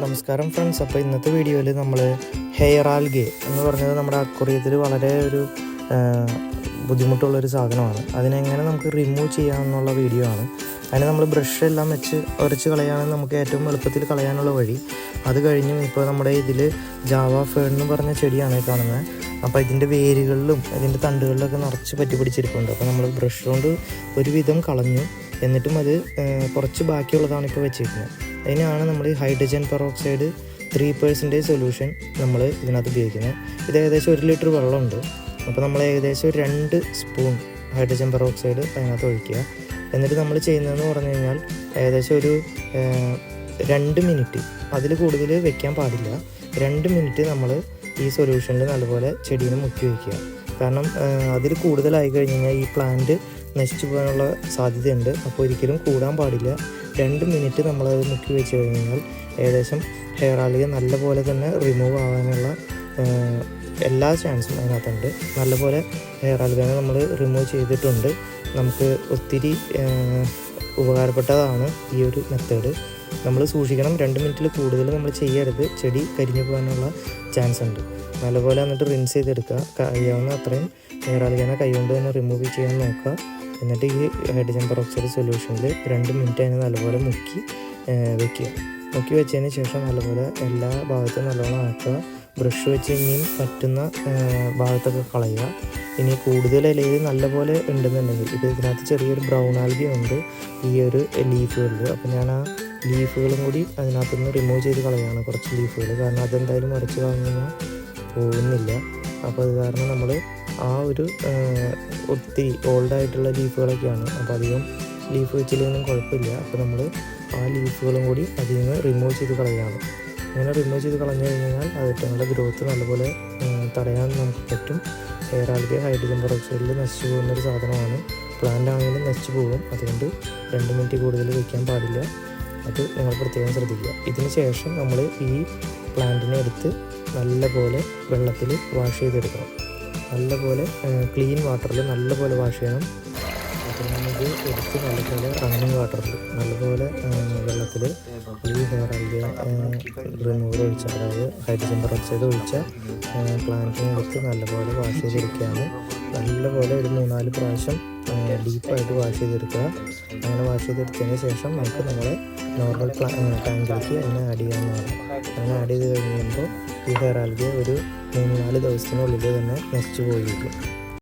നമസ്കാരം ഫ്രണ്ട്സ് അപ്പോൾ ഇന്നത്തെ വീഡിയോയിൽ നമ്മൾ ഹെയർ ആൽഗെ എന്ന് പറഞ്ഞത് നമ്മുടെ അക്വറിയത്തിൽ വളരെ ഒരു ബുദ്ധിമുട്ടുള്ളൊരു സാധനമാണ്. അതിനെങ്ങനെ നമുക്ക് റിമൂവ് ചെയ്യാമെന്നുള്ള വീഡിയോ ആണ്. അതിന് നമ്മൾ ബ്രഷ് എല്ലാം വെച്ച് ഉരച്ച് കളയുകയാണെങ്കിൽ നമുക്ക് ഏറ്റവും എളുപ്പത്തിൽ കളയാനുള്ള വഴി. അത് കഴിഞ്ഞും ഇപ്പോൾ നമ്മുടെ ഇതിൽ ജാവ ഫേൺ എന്ന് പറഞ്ഞ ചെടിയാണ് കാണുന്നത് അപ്പോൾ ഇതിന്റെ വേരുകളിലും ഇതിന്റെ തണ്ടുകളിലൊക്കെ നിറച്ച് പറ്റി പിടിച്ചിരിപ്പുണ്ട്. അപ്പോൾ നമ്മൾ ബ്രഷ് കൊണ്ട് ഒരുവിധം കളഞ്ഞു. എന്നിട്ടും അത് കുറച്ച് ബാക്കിയുള്ളതാണ് ഇപ്പോൾ വെച്ചിരിക്കുന്നത് അതിനാണ് നമ്മൾ ഈ hydrogen peroxide three percentage solution നമ്മൾ ഇതിനകത്ത് ഉപയോഗിക്കുന്നത്. ഇത് ഏകദേശം ഒരു ലിറ്റർ വെള്ളമുണ്ട്. അപ്പോൾ നമ്മൾ ഏകദേശം രണ്ട് സ്പൂൺ ഹൈഡ്രജൻ പെറോക്സൈഡ് അതിനകത്ത് ഒഴിക്കുക. എന്നിട്ട് നമ്മൾ ചെയ്യുന്നതെന്ന് പറഞ്ഞു കഴിഞ്ഞാൽ ഏകദേശം ഒരു രണ്ട് മിനിറ്റ് അതിൽ കൂടുതൽ വെക്കാൻ പാടില്ല. രണ്ട് മിനിറ്റ് നമ്മൾ ഈ സൊല്യൂഷനിൽ നല്ലപോലെ ചെടീനെ മുക്കി വയ്ക്കുക കാരണം അതിൽ കൂടുതലായി കഴിഞ്ഞ് കഴിഞ്ഞാൽ ഈ പ്ലാന്റ് നശിച്ചു പോകാനുള്ള സാധ്യതയുണ്ട്. അപ്പോൾ ഒരിക്കലും കൂടാൻ പാടില്ല. രണ്ട് മിനിറ്റ് നമ്മളത് മുക്കി വെച്ച് കഴിഞ്ഞാൽ ഏകദേശം ഹെയർ ഓയിൽ നല്ലപോലെ തന്നെ റിമൂവ് ആവാനുള്ള എല്ലാ ചാൻസും അതിനകത്തുണ്ട് നല്ലപോലെ ഹെയർ ആളുകളെ നമ്മൾ റിമൂവ് ചെയ്തിട്ടുണ്ട് നമുക്ക് ഒത്തിരി ഉപകാരപ്പെട്ടതാണ് ഈ ഒരു മെത്തേഡ് നമ്മൾ സൂക്ഷിക്കണം രണ്ട് മിനിറ്റിൽ കൂടുതൽ നമ്മൾ ചെയ്യരുത് ചെടി കരിഞ്ഞു പോകാനുള്ള ചാൻസ് ഉണ്ട് നല്ലപോലെ എന്നിട്ട് റിൻസ് ചെയ്തെടുക്കുക കഴിയാവുന്ന അത്രയും ഹെയർ ആളുകളെ കൈകൊണ്ട് തന്നെ റിമൂവ് ചെയ്യാൻ നോക്കുക എന്നിട്ട് ഈ ഹൈഡ്രജൻ പെറോക്സൈഡ് സൊല്യൂഷനിൽ രണ്ട് മിനിറ്റ് അതിനെ നല്ലപോലെ മുക്കി വെക്കുക. മുക്കി വെച്ചതിന് ശേഷം നല്ലപോലെ എല്ലാ ഭാഗത്തും നല്ലോണം ആക്കുക. ബ്രഷ് വെച്ച് ഇനിയും പറ്റുന്ന ഭാഗത്തൊക്കെ കളയുക. ഇനി കൂടുതൽ ഇലയിൽ നല്ലപോലെ ഉണ്ടെന്നുണ്ടെങ്കിൽ ഇപ്പോൾ ഇതിനകത്ത് ചെറിയൊരു ബ്രൗൺ ആൽഗി ഉണ്ട് ഈ ഒരു ലീഫുകളിൽ അപ്പോൾ ഞാൻ ആ ലീഫുകളും കൂടി അതിനകത്ത് നിന്ന് റിമൂവ് ചെയ്ത് കളയാണ് കുറച്ച് ലീഫുകൾ കാരണം അതെന്തായാലും മറിച്ച് കളഞ്ഞാൽ പോകുന്നില്ല. അപ്പോൾ അത് കാരണം നമ്മൾ ആ ഒരു ഒത്തിരി ഓൾഡായിട്ടുള്ള ലീഫുകളൊക്കെയാണ്. അപ്പോൾ അധികം ലീഫ് വെച്ചില്ലെങ്കിലും കുഴപ്പമില്ല. അപ്പോൾ നമ്മൾ ആ ലീഫുകളും കൂടി അതിൽ നിന്ന് റിമൂവ് ചെയ്ത് കളയാണ് അങ്ങനെ റിമൂവ് ചെയ്ത് കളഞ്ഞു കഴിഞ്ഞാൽ നല്ല ഗ്രോത്ത് നല്ലപോലെ തടയാൻ നമുക്ക് പറ്റും. ആൽഗെ ഹൈഡ്രജൻ പെറോക്സൈഡിൽ നശിച്ചു പോകുന്നൊരു സാധനമാണ്. പ്ലാന്റ് ആണെങ്കിലും നശിച്ചു പോകും. അതുകൊണ്ട് രണ്ട് മിനിറ്റ് കൂടുതൽ വയ്ക്കാൻ പാടില്ല. അത് നിങ്ങൾ പ്രത്യേകം ശ്രദ്ധിക്കുക. ഇതിന് ശേഷം നമ്മൾ ഈ പ്ലാന്റിനെ എടുത്ത് നല്ലപോലെ വെള്ളത്തിൽ വാഷ് ചെയ്തെടുക്കണം. നല്ലപോലെ ക്ലീൻ വാട്ടറിൽ നല്ലപോലെ വാഷ് ചെയ്യണം. അപ്പോൾ നമുക്ക് എടുത്ത് നല്ലപോലെ റണ്ണിങ് വാട്ടറിൽ നല്ലപോലെ വെള്ളത്തിൽ ഈ ഹെയർ ആൽഗെ റിമൂവർ ഒഴിച്ച അതായത് ഹൈഡ്രജൻ പെറോക്സൈഡ് ഒഴിച്ച പ്ലാന്റിനെ എടുത്ത് നല്ലപോലെ വാഷ് ചെയ്തെടുക്കുകയാണ്. നല്ലപോലെ ഒരു മൂന്നാൽ പ്രാവശ്യം ഡീപ്പായിട്ട് വാഷ് ചെയ്തെടുക്കുക. അങ്ങനെ വാഷ് ചെയ്തെടുത്തതിന് ശേഷം നമുക്ക് നമ്മളെ നോർമൽ പ്ലാ ടാങ്കിലേക്ക് അതിനെ ആഡ് ചെയ്യാവുന്നതാണ് അങ്ങനെ ആഡ് ചെയ്ത് കഴിയുമ്പോൾ ഈ ഹെയർ ആൽഗെ ഒരു മൂന്ന് നാല് ദിവസത്തിനുള്ളിൽ തന്നെ നശിച്ചു പോയിരിക്കും.